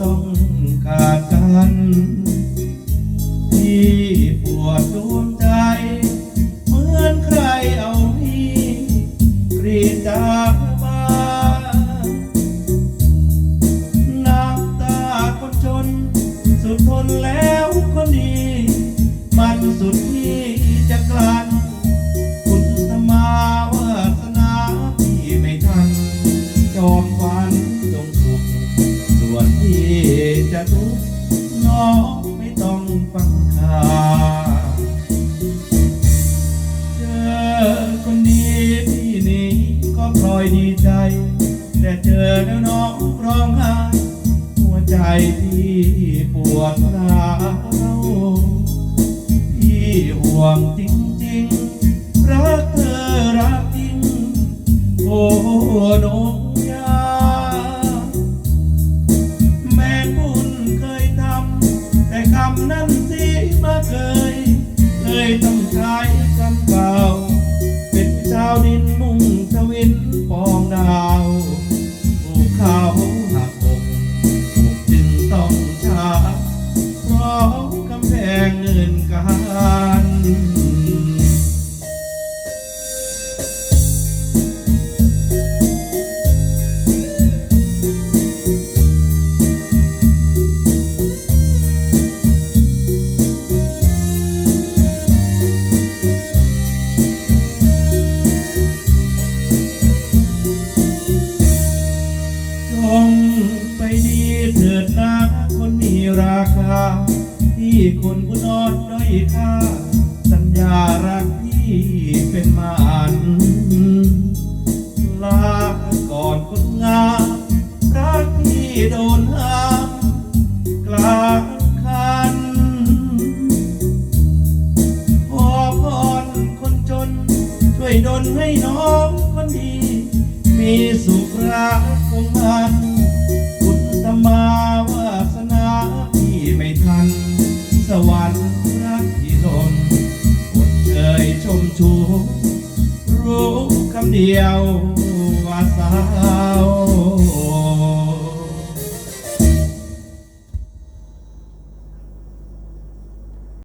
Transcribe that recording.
ต้องการกัน ที่ปวดดวงใจ เหมือนใครเอามีกรีดจากบ้านน้ำตาคนจน สุดทนแล้วคนดี มันสุดที่ะรู้น้องไม่ต้องฟังข่าวเจอคนดีพี่นี้ก็ปลอยดีใจ แต่เจอแล้วน้องร้องไห้หัวใจที่ปวดร้าวพี่ห่วงจริงจริงรักเธอรักจริง โอ้น้อ นั้นสิมาเคย เคยต้องใช้คำเก่า เป็นชาวดินมุ่งทวินปองดาว จงไปดีเถิดนะคนมีราคา ที่คนผู้นอยด้อยค่า สัญญารักพี่เป็นมานลาก่อนคนงามรักพี่โดนห้ามกลางคันขอพรคนจน ช่วยดลให้น้องคนดี สุขรักคงมันบุญธรรมาวาสนาที่ไม่ทัน สวรรค์รักที่ลนอดเคยชมชู รู้คำเดียวว่าสาว